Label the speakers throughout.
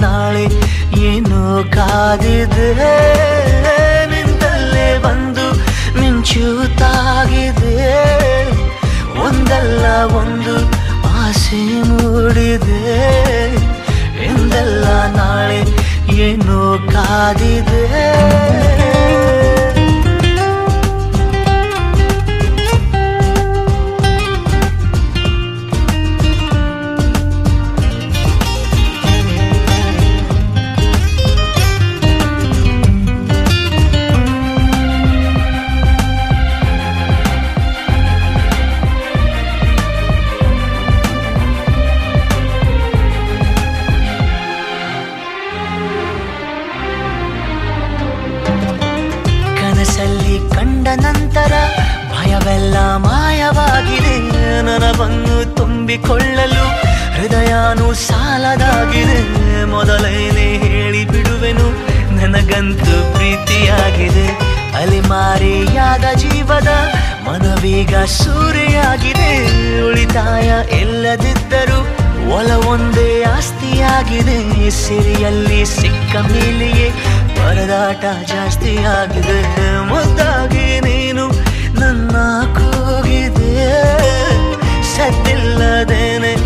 Speaker 1: ನಾಳೆ ಏನು ಕಾದಿದೆ? ನಿಂದಲ್ಲೇ ಬಂದು ಮಿಂಚುತ್ತಾಗಿದೆ ಒಂದಲ್ಲ ಒಂದು ಆಸೆ ಮೂಡಿದೆ. ಎಂದಲ್ಲ ನಾಳೆ ಏನು ಕಾದಿದೆ? ನನಗಂತೂ ಪ್ರೀತಿಯಾಗಿದೆ. ಅಲಿಮಾರಿಯಾದ ಜೀವದ ಮನವೀಗ ಸೂರೆಯಾಗಿದೆ. ಉಳಿತಾಯ ಎಲ್ಲದಿದ್ದರೂ ಒಲವೊಂದೇ ಆಸ್ತಿಯಾಗಿದೆ. ಸಿರಿಯಲ್ಲಿ ಸಿಕ್ಕ ಮೇಲೆಯೇ ಪರದಾಟ ಜಾಸ್ತಿಯಾಗಿದೆ. ಮುದ್ದಾಗಿ ನೀನು ನನ್ನ ಕೂಗಿದೆ. ಸದ್ದಿಲ್ಲದೇನೆ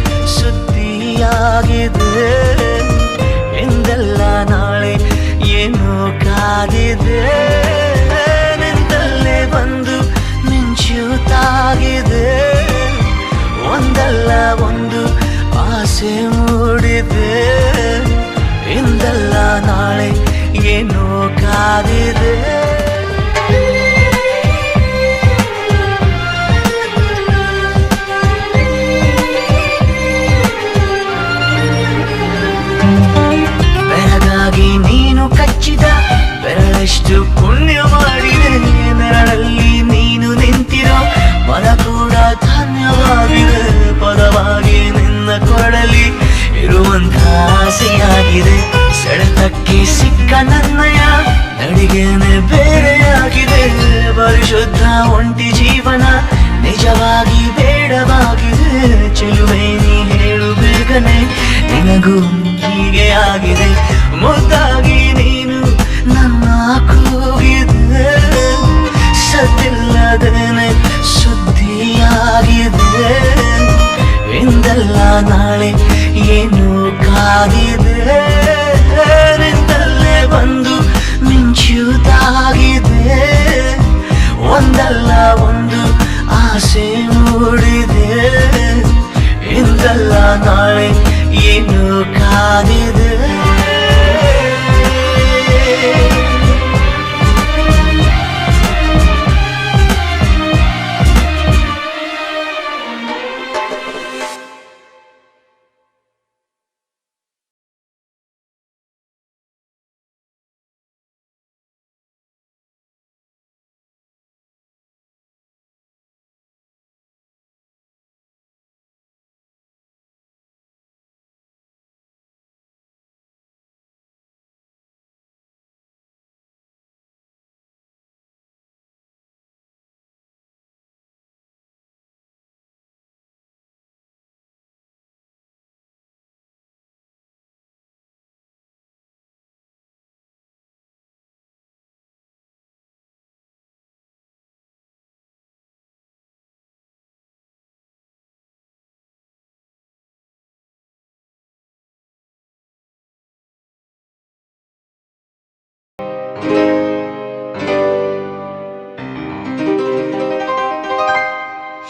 Speaker 1: ಸುದ್ದಿಯಾಗಿದೆ. ಎಂದೆಲ್ಲ ನಾಳೆ ಏನು ಕಾದಿದೆ ನಾಳೆ ಏನು ಕಾದಿದೆ? ನಿಂದಲ್ಲೇ ಬಂದು ಮಿಂಚುತ್ತಾಗಿದೆ ಒಂದಲ್ಲ ಒಂದು ಆಸೆ ಮೂಡಿದೆ. ಇಂದಲ್ಲ ನಾಳೆ ಏನು ಕಾದಿದೆ?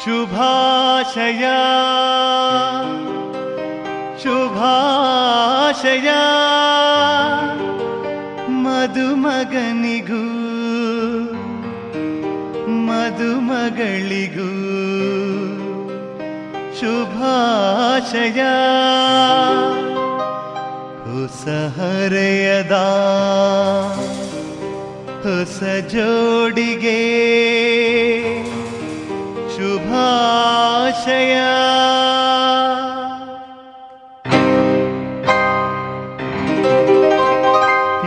Speaker 2: ಶುಭಾಶಯ ಶುಭಾಶಯ ಮದುಮಗನಿಗೂ ಮದುಮಗಳಿಗೂ ಶುಭಾಶಯ ಹೊಸ ಹರೆಯದ ಹೊಸ ಜೋಡಿಗೆ ಶುಭಾಶಯ.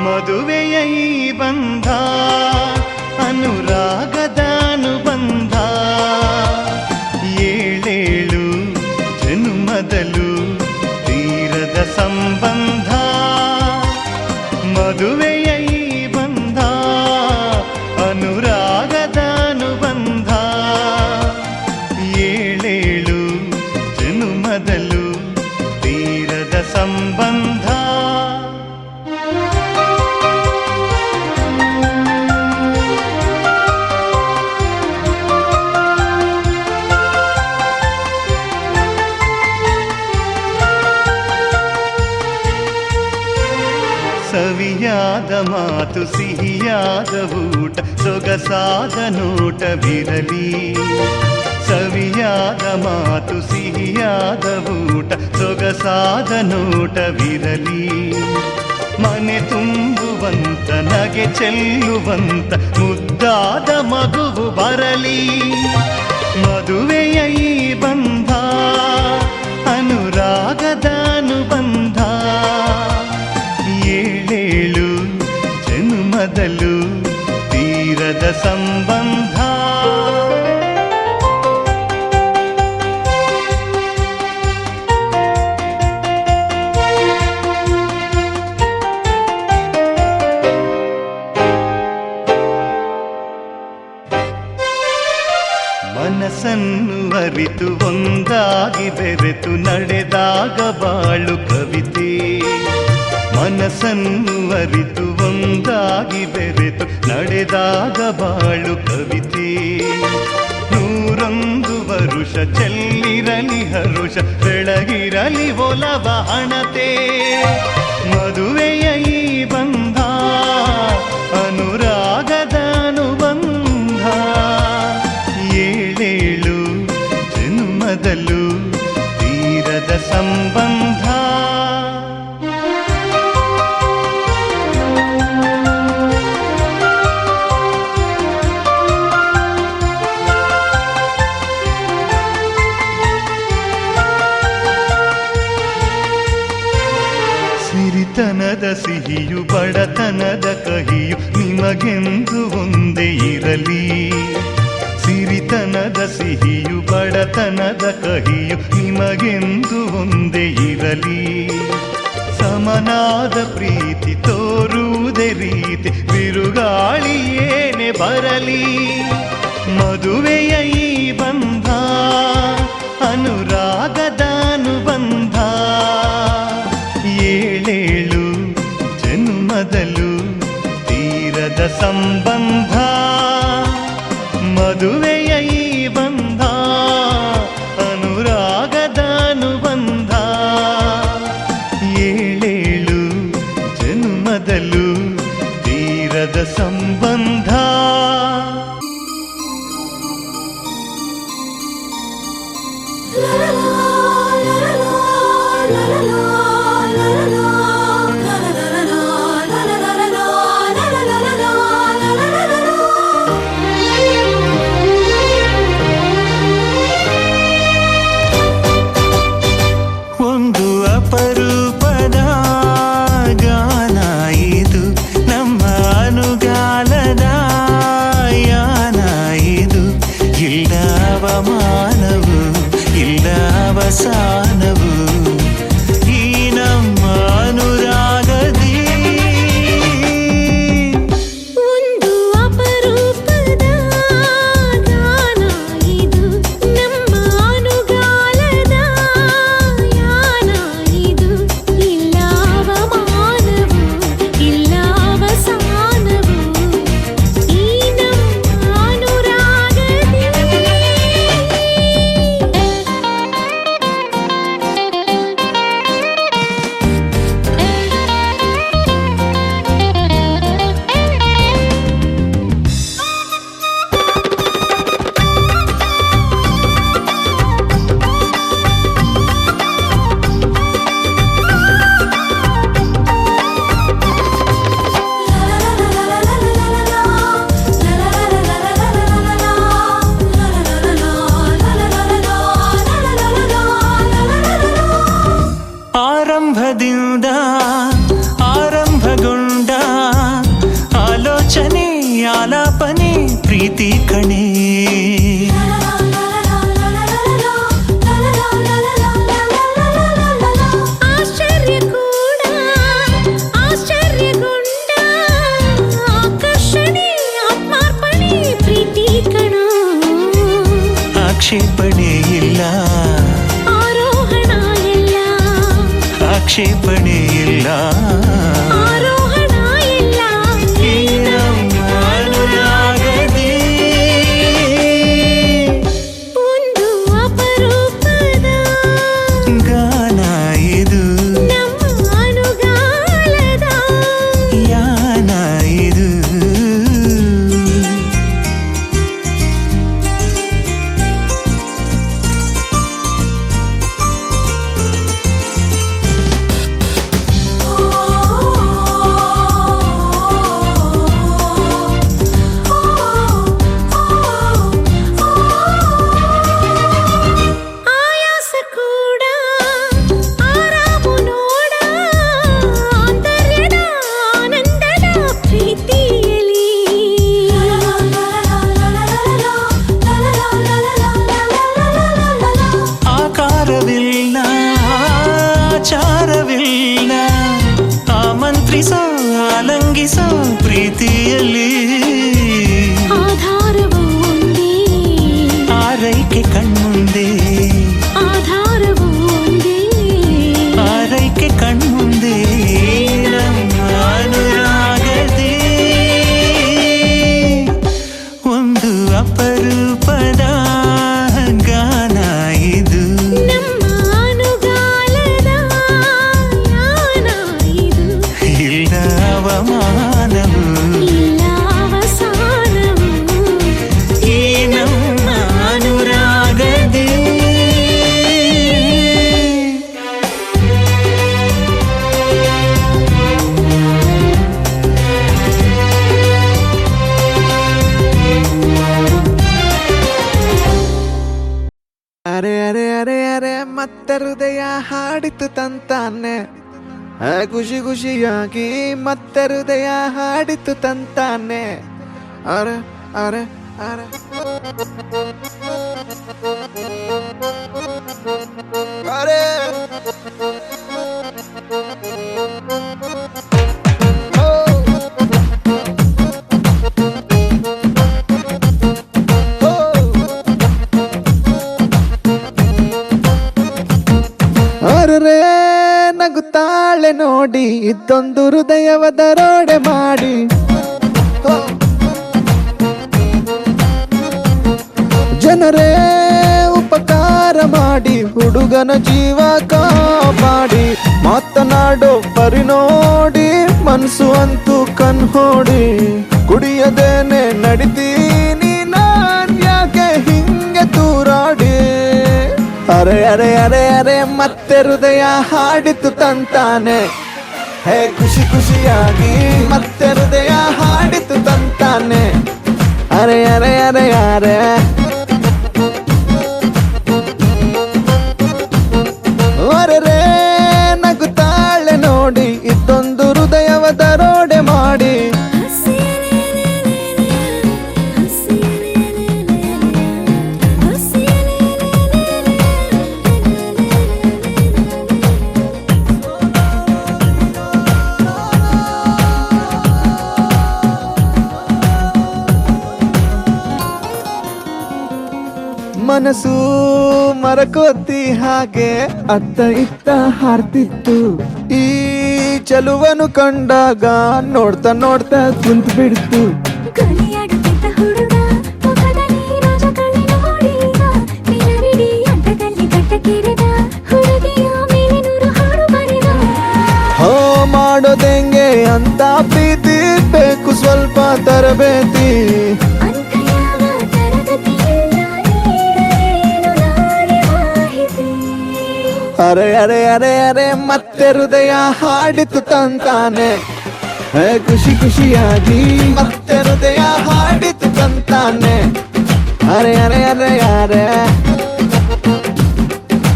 Speaker 2: ಮದುವೆಯ ಬಂಧ ಅನುರಾಗದ ಮಾತು ಸಿಹಿಯಾದ ಊಟ, ಸೊಗಸಾದ ನೋಟವಿರಲಿ ಸವಿಯಾದ ಮಾತು ಸಿಹಿಯಾದ ಊಟ, ಸೊಗಸಾದ ನೋಟವಿರಲಿ ಮನೆ ತುಂಬುವಂತ, ನಗೆ ಚೆಲ್ಲುವಂತ, ಮುದ್ದಾದ ಮಗುವು ಬರಲಿ. ಮದುವೆಯ ಜನ್ಮದಲು ತೀರದ ಸಂಬಂಧ. ಮನಸ್ಸನ್ನು ಅರಿತು ಒಂದಾಗಿ ಬೆರೆತು ನಡೆದಾಗ ಬಾಳು ಕವಿತೆ. ಮನಸ್ಸನ್ನು ಅರಿತು ಒಂದಾಗಿ ಬೆರೆತು ನಡೆದಾಗ ಬಾಳು ಕವಿತೆ. ನೂರೊಂದು ವರುಷ ಚೆಲ್ಲಿರಲಿ ಹರುಷ, ಬೆಳಗಿರಲಿ ಒಲವ ಹಣತೆ ಮದುವೆಯ ಈ ಬಂಧ, ಅನುರಾಗದ ಅನುಬಂಧ. ಏಳೇಳು ಜನ್ಮದಲ್ಲೂ ತೀರದ ಸಂಬಂಧ. ಬಡತನದ ಕಹಿಯು ನಿಮಗೆಂದು ಒಂದೇ ಇರಲಿ. ಸಿರಿತನದ ಸಿಹಿಯು ಬಡತನದ ಕಹಿಯು ನಿಮಗೆಂದು ಒಂದೇ ಇರಲಿ. ಸಮನಾದ ಪ್ರೀತಿ ತೋರುವುದೇ ರೀತಿ ಬಿರುಗಾಳಿ ಏನೇ ಬರಲಿ. ಮದುವೆಯ ಈ ಬಂಧ, ಅನುರಾಗದ
Speaker 3: सम्बन्धा
Speaker 4: मधुमे క్షేపణి ಆಮಂತ್ರಿಸೋ ಆಲಂಗಿಸೋ ಪ್ರೀತಿಯಲ್ಲಿ.
Speaker 5: ಖುಷಿ ಖುಷಿಯಾಗಿ ಮತ್ತೆ ಹೃದಯ ಹಾಡಿತು ತಂತಾನೆ. ಅರೆ ಅರೆ ಅರೆ. ಅರೆ. ನೋಡಿ ಇದ್ದೊಂದು ಹೃದಯವ ದರೋಡೆ ಮಾಡಿ. ಜನರೇ ಉಪಕಾರ ಮಾಡಿ, ಹುಡುಗನ ಜೀವ ಕಾಪಾಡಿ. ಮಾತನಾಡೋ ಪರಿ ನೋಡಿ, ಮನಸ್ಸು ಅಂತೂ ಕನ್ಹೋಡಿ ಕುಡಿಯದೇನೆ ನಡಿತೀನಿ ಅರೆ ಅರೆ ಅರೆ ಮತ್ತೆ ಹೃದಯ ಹಾಡಿತು ತಂತಾನೆ. ಹೇ, ಖುಷಿ, ಖುಷಿಯಾಗಿ ಮತ್ತೆ ಹೃದಯ ಹಾಡಿತು ತಂತಾನೆ. ಅರೆ ಅರೆ ಅರೆ ಅರೆ ಮನಸ್ಸು ಮರಕೋತಿ ಹಾಗೆ ಅತ್ತ ಇತ್ತ ಹಾರ್ತಿತ್ತು. ಈ ಚಲುವನು ಕಂಡಾಗ ನೋಡ್ತಾ ನೋಡ್ತಾ ಕುಂತ್ ಬಿಡ್ತು ಹೋ ಮಾಡೋದೆಂಗೆ ಅಂತ ಪ್ರೀತಿ ಬೇಕು ಸ್ವಲ್ಪ ತರಬೇತಿ. ಅರೆ ಅರೆ ಅರೆ ಅರೆ, ಮತ್ತೆ ಹೃದಯ ಹಾಡಿತು ತಂತಾನೆ. ಖುಷಿ, ಖುಷಿಯಾಗಿ ಮತ್ತೆ ಹೃದಯ ಹಾಡಿತು ತಂತಾನೆ. ಅರೆ ಅರೆ ಅರೆ ಅರೆ.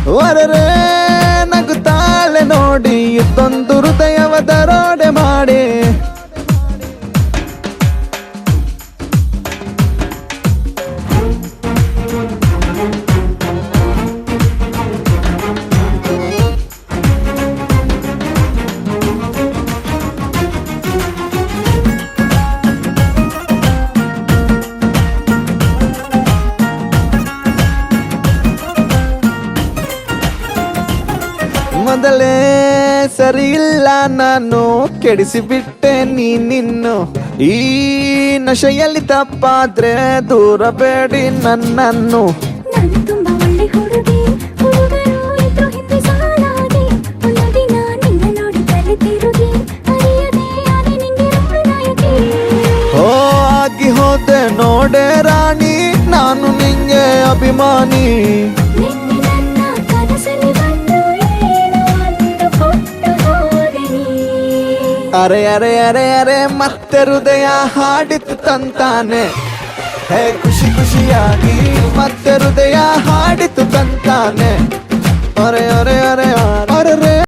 Speaker 5: ಒರರೆ, ನಗುತ್ತಾಳೆ ನೋಡಿ ಇದ್ದೊಂದು ಹೃದಯವ ದರೋಡೆ ಮಾಡಿ. ನಾನು ಕೆಡಿಸಿಬಿಟ್ಟೆ ನೀ ನಿನ್ನು ಈ ನಶೆಯಲ್ಲಿ ತಪ್ಪಾದ್ರೆ ದೂರ ಬೇಡಿ ನನ್ನನ್ನು. ಓ ಆಗಿ ಹೋದೆ ನೋಡೆ ರಾಣಿ ನಾನು ನಿಂಗೆ ಅಭಿಮಾನಿ. ಅರೆ ಅರೆ ಅರೆ ಅರೆ, ಮತ್ತೆ ಹೃದಯ ಹಾಡಿತು ತಂತಾನೆ. ಹೇ, ಖುಷಿ, ಖುಷಿಯಾಗಿ ಮತ್ತೆ ಹೃದಯ ಹಾಡಿತು ತಂತಾನೆ. ಅರೆ ಅರೆ ಅರೆ